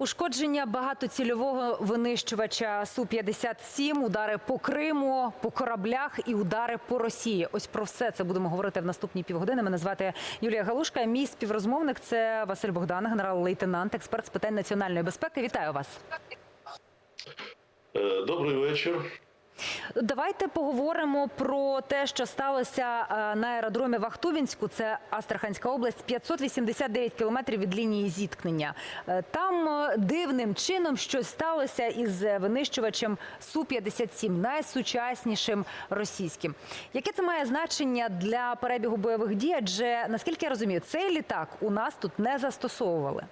Ушкодження багатоцільового винищувача Су-57, удари по Криму, по кораблях і удари по Росії. Ось про все це будемо говорити в наступні півгодини. Мене звати Юлія Галушка. Мій співрозмовник це Василь Богдан, генерал-лейтенант, експерт з питань національної безпеки. Вітаю вас. Е, Добрий вечір. Давайте поговоримо про те, що сталося е, на аеродромі Вахтувінську. Це Астраханська область, 589 кілометрів від лінії зіткнення. Е, Там е, дивним чином щось сталося із винищувачем Су-57, найсучаснішим російським. Яке це має значення для перебігу бойових дій? Адже наскільки я розумію, цей літак у нас тут не застосовували.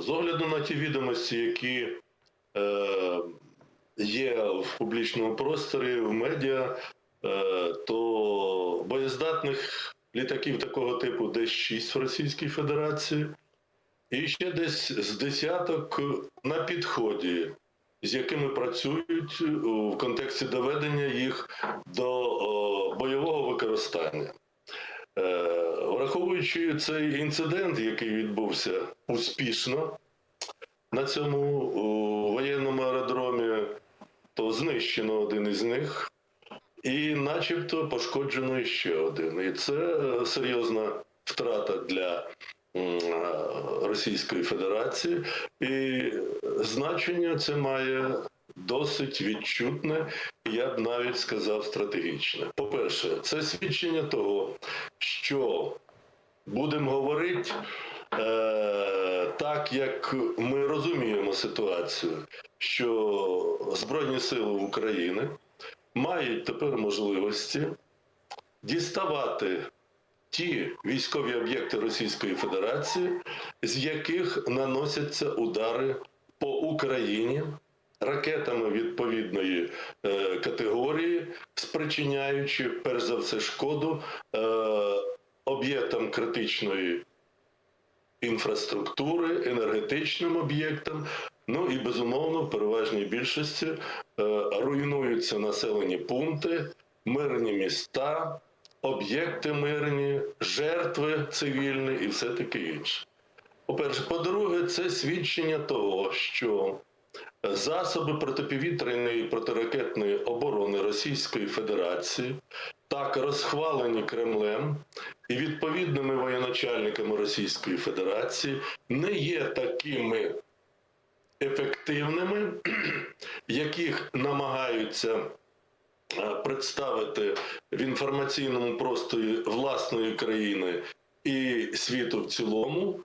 З огляду на ті відомості, які е, є в публічному просторі, в медіа, е, то боєздатних літаків такого типу десь 6 в Російській Федерації, і ще десь з десяток на підході, з якими працюють в контексті доведення їх до о, бойового використання. Е, Враховуючи цей інцидент, який відбувся успішно на цьому воєнному аеродромі, то знищено один із них, і начебто пошкоджено ще один. І це е, серйозна втрата для Російської Федерації, і значення це має досить відчутне, я б навіть сказав стратегічне. По-перше, це свідчення того, що будемо говорити е, так, як ми розуміємо ситуацію, що Збройні Сили України мають тепер можливості діставати ті військові об'єкти Російської Федерації, з яких наносяться удари по Україні ракетами відповідної е, категорії, спричиняючи перш за все шкоду е, об'єктам критичної інфраструктури, енергетичним об'єктам. Ну і безумовно, в переважній більшості е, руйнуються населені пункти, мирні міста, об'єкти мирні, жертви цивільні і все таке інше. По-перше, по-друге, це свідчення того, що засоби протиповітряної і протиракетної оборони Російської Федерації так розхвалені Кремлем і відповідними воєначальниками Російської Федерації не є такими ефективними, яких намагаються е, представити в інформаційному просторі власної країни і світу в цілому.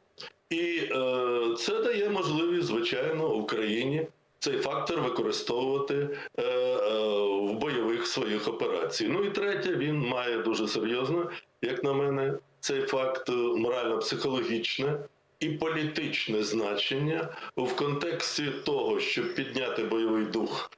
І е, це дає можливість, звичайно, Україні цей фактор використовувати е, е, в бойових своїх операціях. Ну і третє, він має дуже серйозно, як на мене, цей факт е, морально-психологічне і політичне значення в контексті того, щоб підняти бойовий дух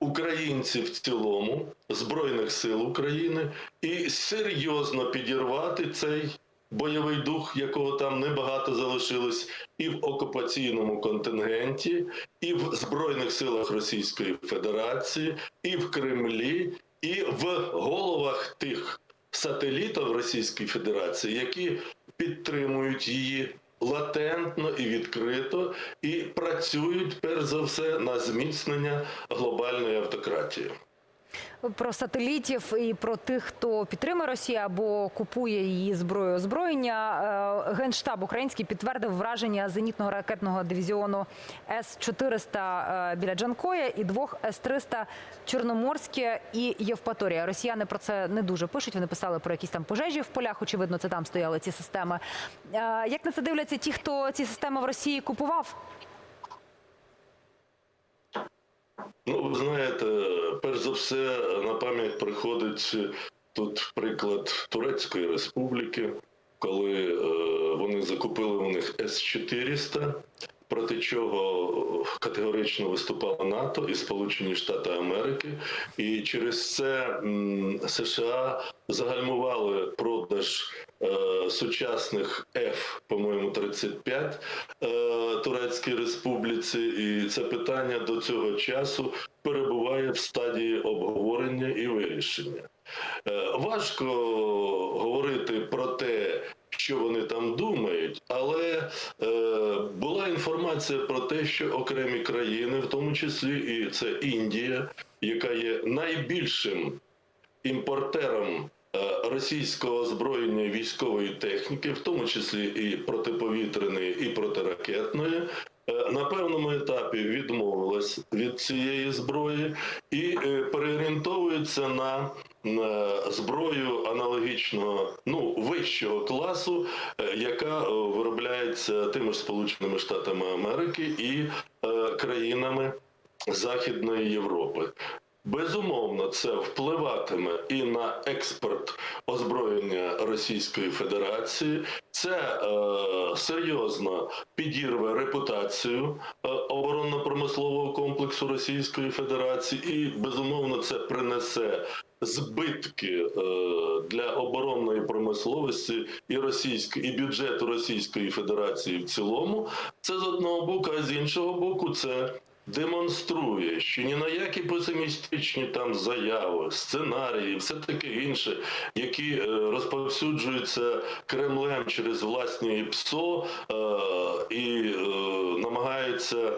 українців в цілому, Збройних сил України, і серйозно підірвати цей бойовий дух, якого там небагато залишилось, і в окупаційному контингенті, і в Збройних силах Російської Федерації, і в Кремлі, і в головах тих сателітів Російської Федерації, які підтримують її. Латентно і відкрито і працюють перш за все на зміцнення глобальної автократії. Про сателітів і про тих, хто підтримує Росію або купує її зброю озброєння. Е, Генштаб український підтвердив враження зенітного ракетного дивізіону С-400 е, біля Джанкоя і двох С-300 Чорноморське і Євпаторія. Росіяни про це не дуже пишуть. Вони писали про якісь там пожежі в полях. Очевидно, це там стояли ці системи. Е, Як на це дивляться ті, хто ці системи в Росії купував? Ну, ви знаєте, перш за все на пам'ять приходить тут приклад Турецької республіки, коли е, вони закупили у них С-400, проти чого категорично виступало НАТО і Сполучені Штати Америки, і через це США загальмували продаж е, сучасних F, по-моєму, 35 е, Турецькій Республіці, і це питання до цього часу перебуває в стадії обговорення і вирішення. Е, важко говорити про те, що вони там думають, але е, була інформація про те, що окремі країни, в тому числі і це Індія, яка є найбільшим імпортером е, російського озброєння військової техніки, в тому числі і протиповітряної, і протиракетної, е, на певному етапі відмовилась від цієї зброї і е, переорієнтовується на на зброю аналогічного ну вищого класу, е, яка е, виробляється тими ж Сполученими Штатами Америки і е, країнами Західної Європи. Безумовно, це впливатиме і на експорт озброєння Російської Федерації. Це е, серйозно підірве репутацію е, оборонно-промислового комплексу Російської Федерації, і безумовно це принесе збитки е, для оборонної промисловості і російської і бюджету Російської Федерації в цілому. Це з одного боку, а з іншого боку, це демонструє, що ні на які песимістичні там заяви, сценарії, все таке інше, які е, розповсюджуються Кремлем через власні ПСО е, і е, намагаються.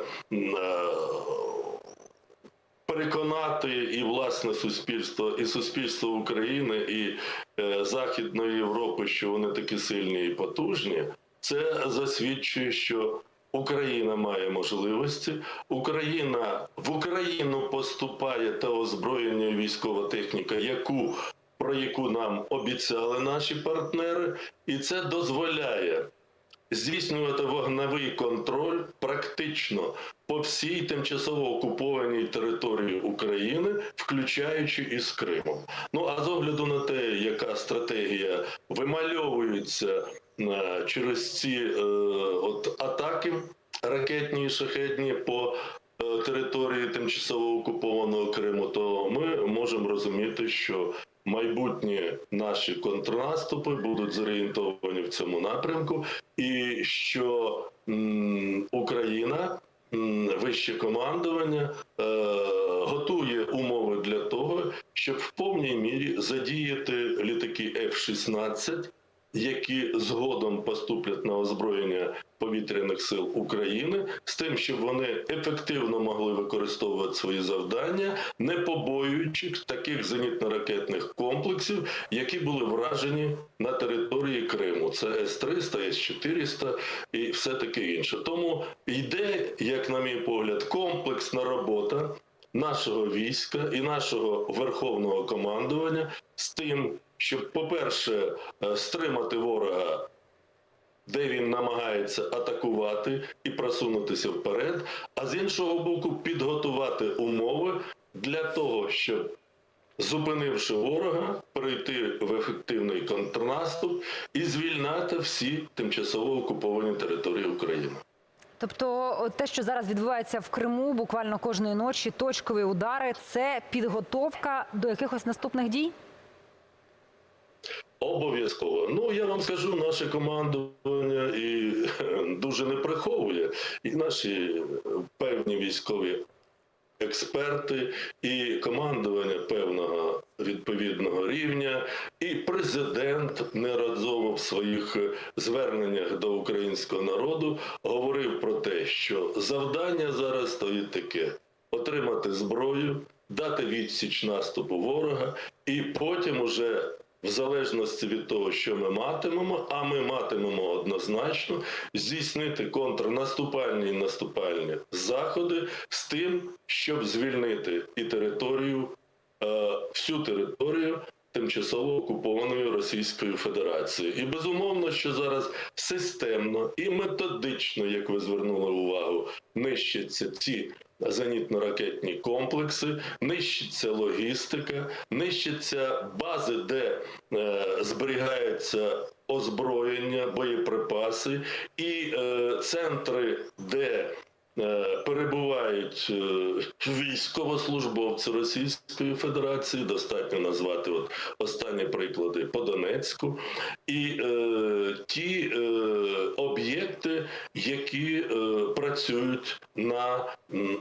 Переконати і власне суспільство, і суспільство України, і е, Західної Європи, що вони такі сильні і потужні, це засвідчує, що Україна має можливості. Україна в Україну поступає та озброєння військова техніка, яку про яку нам обіцяли наші партнери, і це дозволяє здійснювати вогневий контроль практично по всій тимчасово окупованій території України, включаючи і з Кримом. Ну а з огляду на те, яка стратегія вимальовується е, через ці е, от атаки ракетні і шахетні по території тимчасово окупованого Криму, то ми можемо розуміти, що майбутні наші контрнаступи будуть зорієнтовані в цьому напрямку, і що Україна, вище командування, е, готує умови для того, щоб в повній мірі задіяти літаки F-16, які згодом поступлять на озброєння повітряних сил України, з тим, щоб вони ефективно могли використовувати свої завдання, не побоюючись таких зенітно-ракетних комплексів, які були вражені на території Криму. Це С-300, С-400 і все таке інше. Тому йде, як на мій погляд, комплексна робота нашого війська і нашого верховного командування з тим, щоб, по-перше, е, стримати ворога, де він намагається атакувати і просунутися вперед, а з іншого боку, підготувати умови для того, щоб зупинивши ворога, перейти в ефективний контрнаступ і звільнати всі тимчасово окуповані території України. Тобто, те, що зараз відбувається в Криму, буквально кожної ночі, точкові удари, це підготовка до якихось наступних дій. Обов'язково. Ну я вам скажу, наше командування і дуже не приховує, і наші певні військові експерти, і командування певного відповідного рівня, і президент неразово в своїх зверненнях до українського народу говорив про те, що завдання зараз стоїть таке: отримати зброю, дати відсіч наступу ворога, і потім уже в залежності від того, що ми матимемо, а ми матимемо однозначно здійснити контрнаступальні і наступальні заходи з тим, щоб звільнити і територію, е, всю територію тимчасово окупованої Російською Федерацією. І безумовно, що зараз системно і методично, як ви звернули увагу, нищаться ці зенітно-ракетні комплекси, нищиться логістика, нищаться бази, де е, зберігається озброєння, боєприпаси, і е, центри, де е, перебувають е, військовослужбовці Російської Федерації, достатньо назвати от останні приклади по Донецьку, і е, ті е, об'єкти, які е, працюють на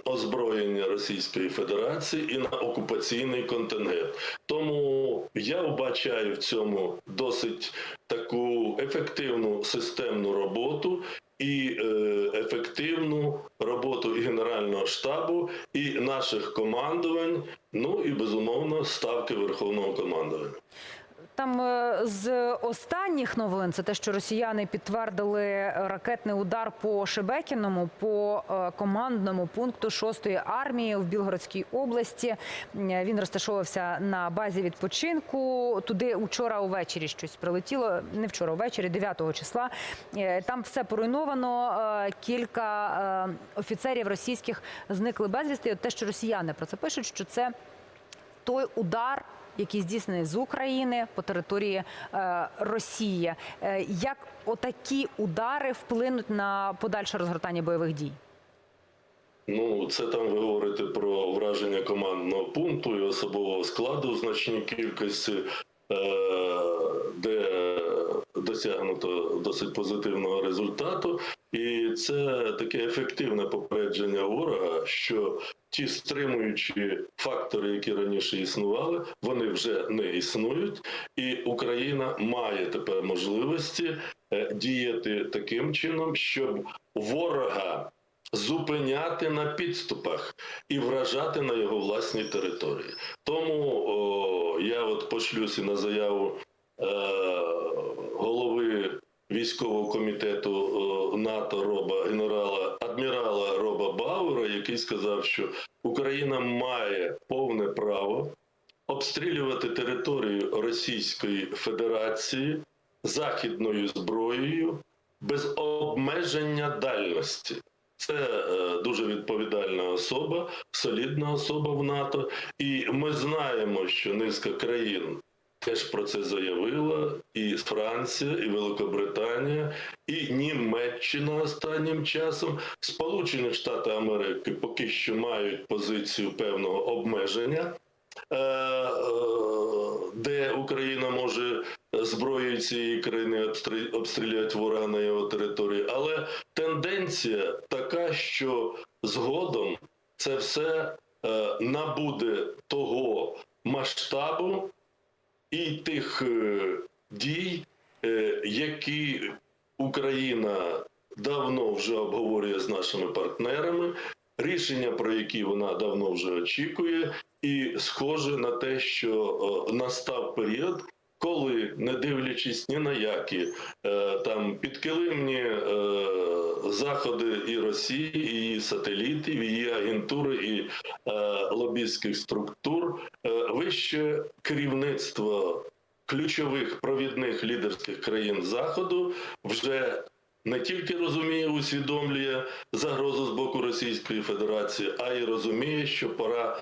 озброєння Російської Федерації і на окупаційний контингент. Тому Я вбачаю в цьому досить таку ефективну системну роботу і е, ефективну роботу і Генерального штабу, і наших командувань, ну і безумовно ставки Верховного командування. Там е, з останніх новин це те, що росіяни підтвердили ракетний удар по Шебекіному, по е, командному пункту 6-ї армії в Білгородській області. Е, Він розташовувався на базі відпочинку. Туди вчора увечері щось прилетіло. Не вчора, увечері, 9 числа. Е, Там все поруйновано. Е, Кілька е, офіцерів російських зникли безвісти. Те, що росіяни про це пишуть, що це той удар, який здійснені з України по території е, Росії. Е, як отакі удари вплинуть на подальше розгортання бойових дій? Ну, це там ви говорите про враження командного пункту і особового складу в значній кількості, е, де досягнуто досить позитивного результату. І це таке ефективне попередження ворога, що ті стримуючі фактори, які раніше існували, вони вже не існують, і Україна має тепер можливості е, діяти таким чином, щоб ворога зупиняти на підступах і вражати на його власній території. Тому о, я от пошлюся на заяву е, військового комітету НАТО Роба генерала адмірала Роба Бауера, який сказав, що Україна має повне право обстрілювати територію Російської Федерації західною зброєю без обмеження дальності. Це е, дуже відповідальна особа, солідна особа в НАТО, і ми знаємо, що низка країн теж про це заявила, і Франція, і Великобританія, і Німеччина останнім часом. Сполучені Штати Америки поки що мають позицію певного обмеження. е, е, Де Україна може зброєю цієї країни обстріляти ворога на його території, але тенденція така, що згодом це все е, набуде того масштабу і тих е, дій, е, які Україна давно вже обговорює з нашими партнерами, рішення про які вона давно вже очікує, і схоже на те, що е, настав період. Коли, не дивлячись ні на які е, там підкилимні е, заходи і Росії, і її сателітів, і її агентури і е, лобістських структур, вище керівництво ключових провідних лідерських країн Заходу вже не тільки розуміє, усвідомлює загрозу з боку Російської Федерації, а й розуміє, що пора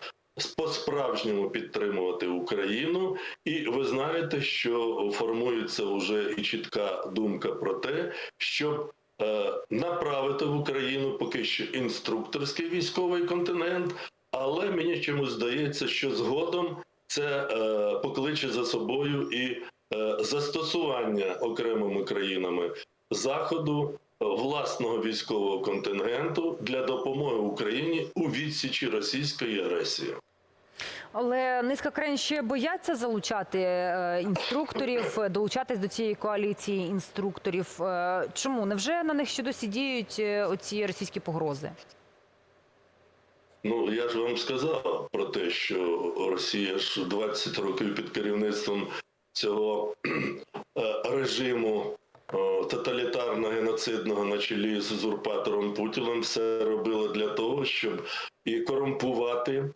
по-справжньому підтримувати Україну. І ви знаєте, що формується вже і чітка думка про те, щоб е, направити в Україну поки що інструкторський військовий континент, але мені чомусь здається, що згодом це е, покличе за собою і е, застосування окремими країнами заходу власного військового контингенту для допомоги Україні у відсічі російської агресії. Але низка країн ще бояться залучати е, інструкторів, е, долучатись до цієї коаліції інструкторів. Е, Чому невже на них ще досі діють оці російські погрози? Ну я ж вам сказав про те, що Росія ж 20 років під керівництвом цього режиму е, тоталітарно-геноцидного на чолі з узурпатором Путіним все робила для того, щоб і корумпувати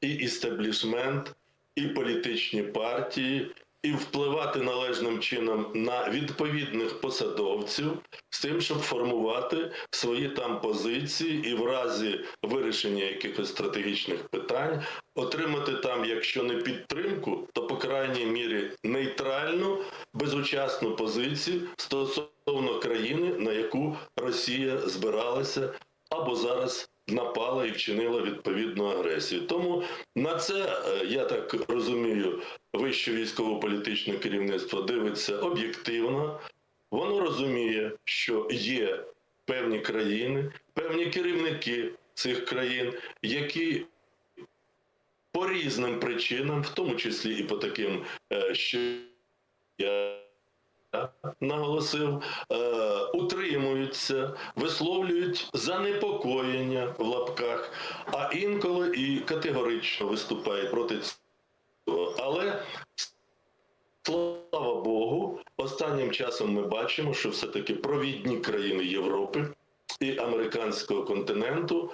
і істеблішмент, і політичні партії, і впливати належним чином на відповідних посадовців з тим, щоб формувати свої там позиції і в разі вирішення якихось стратегічних питань отримати там, якщо не підтримку, то по крайній мірі нейтральну безучасну позицію стосовно країни, на яку Росія збиралася або зараз напала і вчинила відповідну агресію. Тому на це е, я так розумію, вище військово-політичне керівництво дивиться об'єктивно. Воно розуміє, що є певні країни, певні керівники цих країн, які по різним причинам, в тому числі і по таким, е, що я наголосив, е, утримуються, висловлюють занепокоєння в лапках, а інколи і категорично виступають проти цього. Але слава Богу, останнім часом ми бачимо, що все-таки провідні країни Європи і американського континенту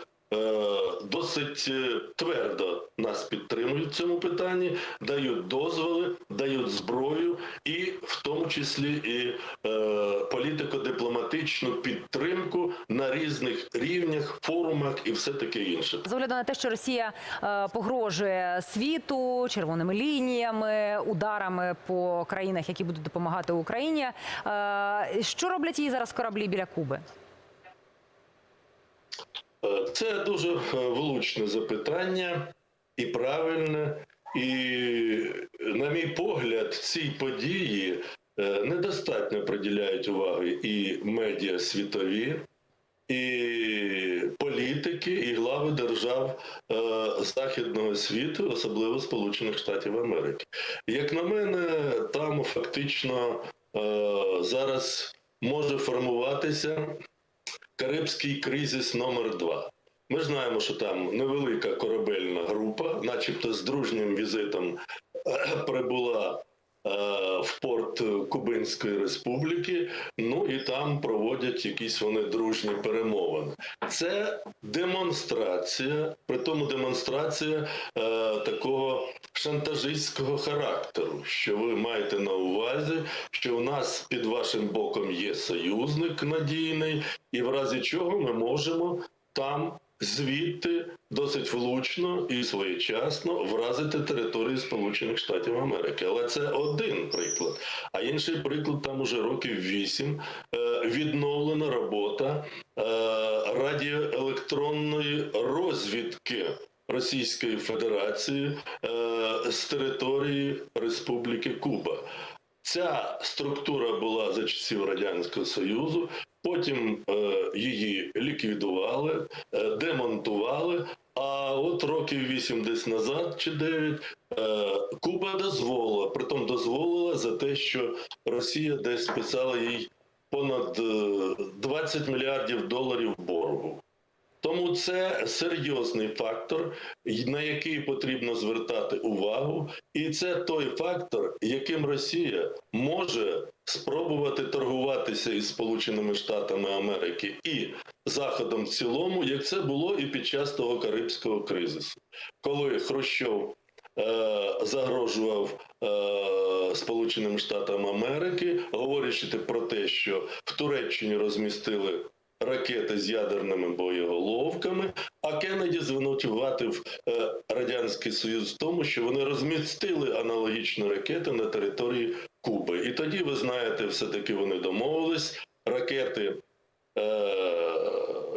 досить е, твердо нас підтримують в цьому питанні, дають дозволи, дають зброю, і в тому числі і е, політико-дипломатичну підтримку на різних рівнях, форумах і все таке інше. З огляду на те, що Росія е, погрожує світу червоними лініями, ударами по країнах, які будуть допомагати Україні. е, Що роблять її зараз кораблі біля Куби? Е, Це дуже е, влучне запитання і правильне. І, на мій погляд, ці події е, недостатньо приділяють уваги і медіа світові, і політики, і глави держав західного світу, особливо Сполучених Штатів Америки. Як на мене, там фактично зараз може формуватися Карибський кризис номер 2 Ми знаємо, що там невелика корабельна група, начебто з дружнім візитом прибула в порт Кубинської республіки. Ну і там проводять якісь вони дружні перемовини. Це демонстрація, при тому демонстрація е, такого шантажистського характеру, що ви маєте на увазі, що у нас під вашим боком є союзник надійний, і в разі чого ми можемо там звідти досить влучно і своєчасно вразити територію Сполучених Штатів Америки. Але це один приклад. А інший приклад там уже років вісім е, відновлена робота е, радіоелектронної розвідки. Російської Федерації е, з території Республіки Куба. Ця структура була за часів Радянського Союзу, потім е, її ліквідували, е, демонтували. А от років вісім десь назад чи дев'ять е, Куба дозволила, притом дозволила за те, що Росія десь списала їй понад е, 20 мільярдів доларів боргу. Тому це серйозний фактор, на який потрібно звертати увагу, і це той фактор, яким Росія може спробувати торгуватися із Сполученими Штатами Америки і Заходом в цілому, як це було і під час того Карибського кризису, коли Хрущов е, загрожував е, Сполученим Штатам Америки, говорячи про те, що в Туреччині розмістили ракети з ядерними боєголовками, а Кеннеді звинуватив е, Радянський Союз в тому, що вони розмістили аналогічні ракети на території Куби. І тоді, ви знаєте, все-таки вони домовились, ракети е,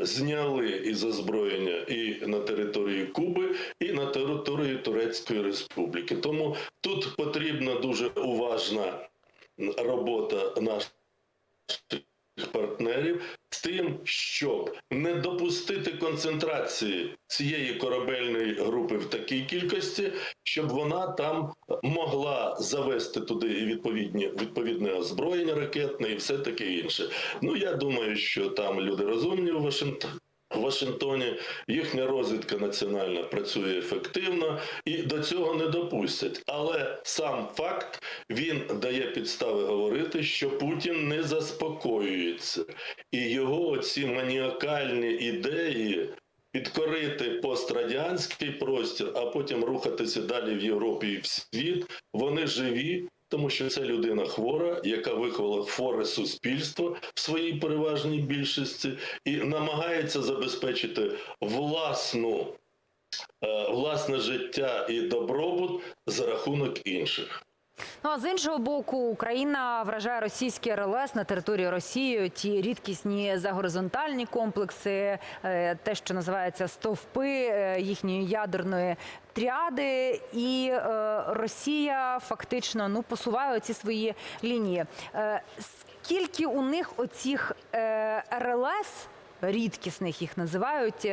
зняли із озброєння і на території Куби, і на території Турецької Республіки. Тому тут потрібна дуже уважна робота наших партнерів з тим, щоб не допустити концентрації цієї корабельної групи в такій кількості, щоб вона там могла завести туди і відповідні відповідне озброєння ракетне і все таке інше. Ну я думаю, що там люди розумні в Вашингтоні. В Вашингтоні їхня розвідка національна працює ефективно і до цього не допустять. Але сам факт він дає підстави говорити, що Путін не заспокоюється, і його оці маніакальні ідеї. Підкорити пострадянський простір, а потім рухатися далі в Європі і в світ. Вони живі, тому що це людина хвора, яка виховала хворе суспільство в своїй переважній більшості, і намагається забезпечити власну, е, власне життя і добробут за рахунок інших. Ну а з іншого боку, Україна вражає російські РЛС на території Росії. Ті рідкісні загоризонтальні комплекси, е, те, що називається стовпи е, їхньої ядерної тріади, і е, Росія фактично ну посуває оці свої лінії. Скільки у них оцих РЛС? рідкісних їх називають.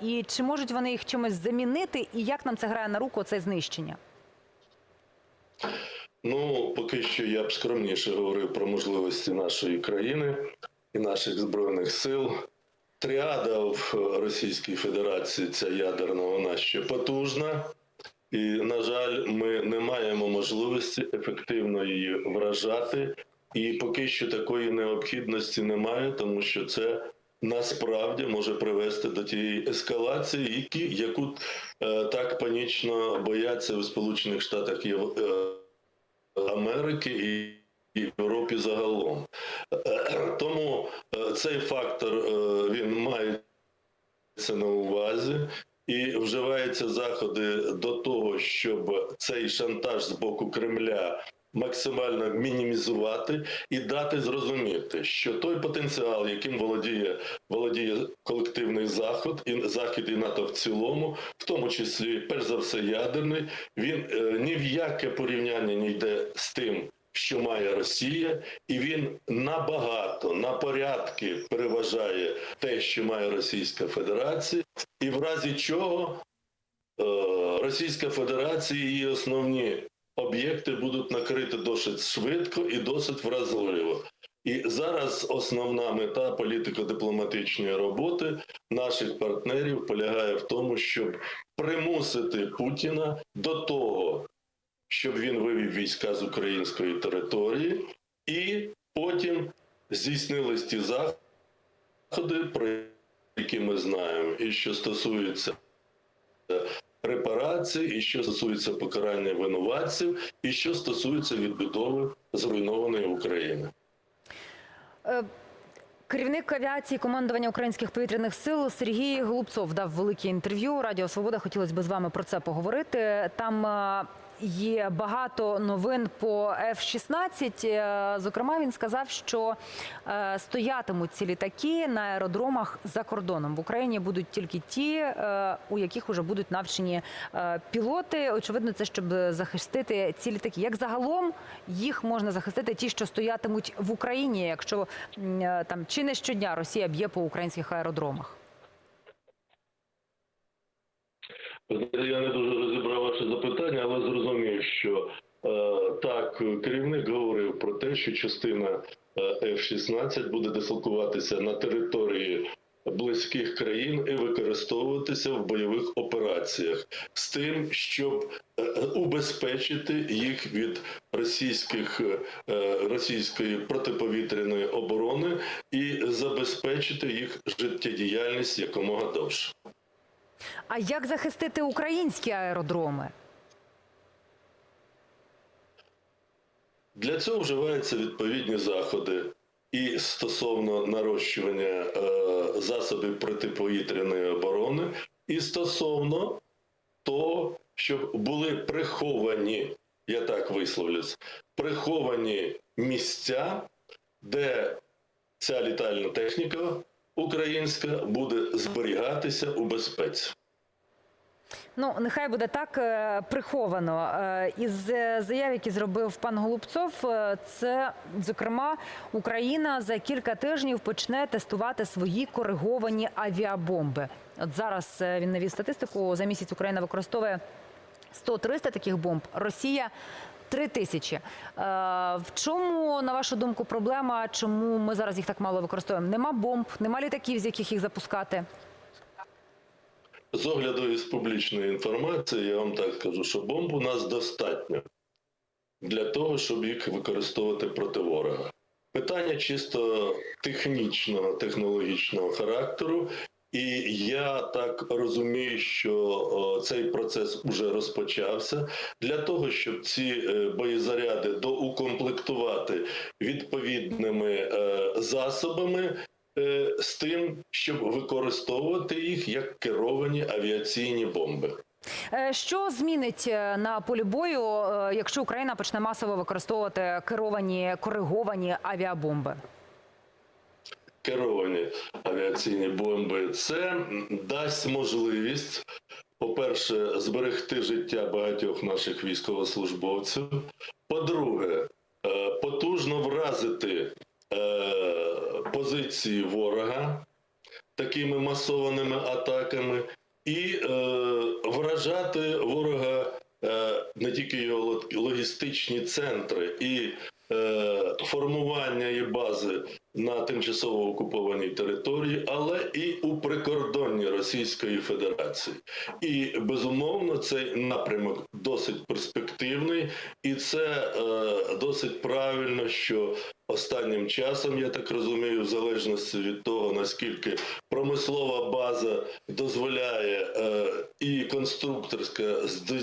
І чи можуть вони їх чимось замінити? І як нам це грає на руку це знищення? Ну, поки що я б скромніше говорив про можливості нашої країни і наших збройних сил. Тріада в Російській Федерації, ця ядерна, вона ще потужна. І, на жаль, ми не маємо можливості ефективно її вражати. І поки що такої необхідності немає, тому що це насправді може привести до тієї ескалації, які, яку е, так панічно бояться у Сполучених Штатах Єв... Америки і Європі загалом. Е, Тому е, цей фактор е, він мається на увазі і вживаються заходи до того, щоб цей шантаж з боку Кремля максимально мінімізувати і дати зрозуміти, що той потенціал, яким володіє володіє колективний заход і захід і НАТО в цілому, в тому числі перш за все ядерний, він е, ні в яке порівняння не йде з тим. Що має Росія, і він набагато на порядки переважає те, що має Російська Федерація, і в разі чого е, Російська Федерація її основні об'єкти будуть накриті досить швидко і досить вразливо. І зараз основна мета політико-дипломатичної роботи наших партнерів полягає в тому, щоб примусити Путіна до того, щоб він вивів війська з української території, і потім здійснились ті заходи, про які ми знаємо, і що стосується репарацій, і що стосується покарання винуватців, і що стосується відбудови зруйнованої України. Е, Керівник авіації командування українських повітряних сил Сергій Голубцов дав велике інтерв'ю. Радіо Свобода хотілося б з вами про це поговорити. Там е, є багато новин по F-16. Е, Зокрема, він сказав, що е, стоятимуть ці літаки на аеродромах за кордоном. В Україні будуть тільки ті, е, у яких вже будуть навчені пілоти. Очевидно, це щоб захистити ці літаки. Як загалом їх можна захистити, ті, що стоятимуть в Україні, якщо там чи не щодня Росія б'є по українських аеродромах? Я не дуже розібрав ваше запитання, але зрозумів, що е, так керівник говорив про те, що частина е, F-16 буде дислокуватися на території близьких країн і використовуватися в бойових операціях з тим, щоб е, убезпечити їх від російських російської протиповітряної оборони і забезпечити їх життєдіяльність якомога довше. А як захистити українські аеродроми? Для цього вживаються відповідні заходи і стосовно нарощування е, засобів протиповітряної оборони, і стосовно того, щоб були приховані, я так висловлюсь, приховані місця, де ця літальна техніка українська буде зберігатися у безпеці. Ну, нехай буде так е, приховано. Е, Із е, заяв, які зробив пан Голубцов, це зокрема Україна за кілька тижнів почне тестувати свої кориговані авіабомби. От зараз він навів статистику. За місяць Україна використовує 100-300 таких бомб. Росія. Три тисячі. Е, В чому, на вашу думку, проблема? Чому ми зараз їх так мало використовуємо? Нема бомб, нема літаків, з яких їх запускати. З огляду із публічної інформації, я вам так скажу, що бомб у нас достатньо для того, щоб їх використовувати проти ворога. Питання чисто технічного, технологічного характеру. І я так розумію, що цей процес вже розпочався для того, щоб ці е, боєзаряди доукомплектувати відповідними е, засобами е, з тим, щоб використовувати їх як керовані авіаційні бомби. Що змінить на полі бою, якщо Україна почне масово використовувати керовані кориговані авіабомби? Керовані авіаційні бомби це дасть можливість, по-перше, зберегти життя багатьох наших військовослужбовців. По-друге, е, потужно вразити е, позиції ворога. такими масованими атаками, і е, вражати ворога не тільки його логістичні центри і формування і бази на тимчасово окупованій території, але і у прикордонні Російської Федерації. І безумовно цей напрямок досить перспективний, і це е, досить правильно, що останнім часом, я так розумію, в залежності від того наскільки промислова база дозволяє е, і конструкторська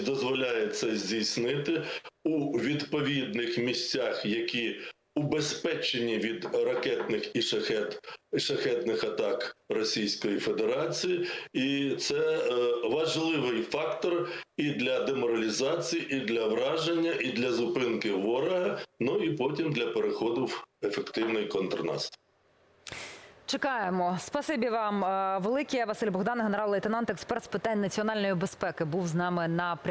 дозволяє це здійснити у відповідних місцях, які убезпечені від ракетних і шахет, і шахетних атак Російської Федерації, і це е, важливий фактор і для деморалізації, і для враження, і для зупинки ворога. Ну і потім для переходу в ефективний контрнаступ. Чекаємо. Спасибі вам е, велике. Василь Богдан, генерал-лейтенант, експерт з питань національної безпеки, був з нами на прямому.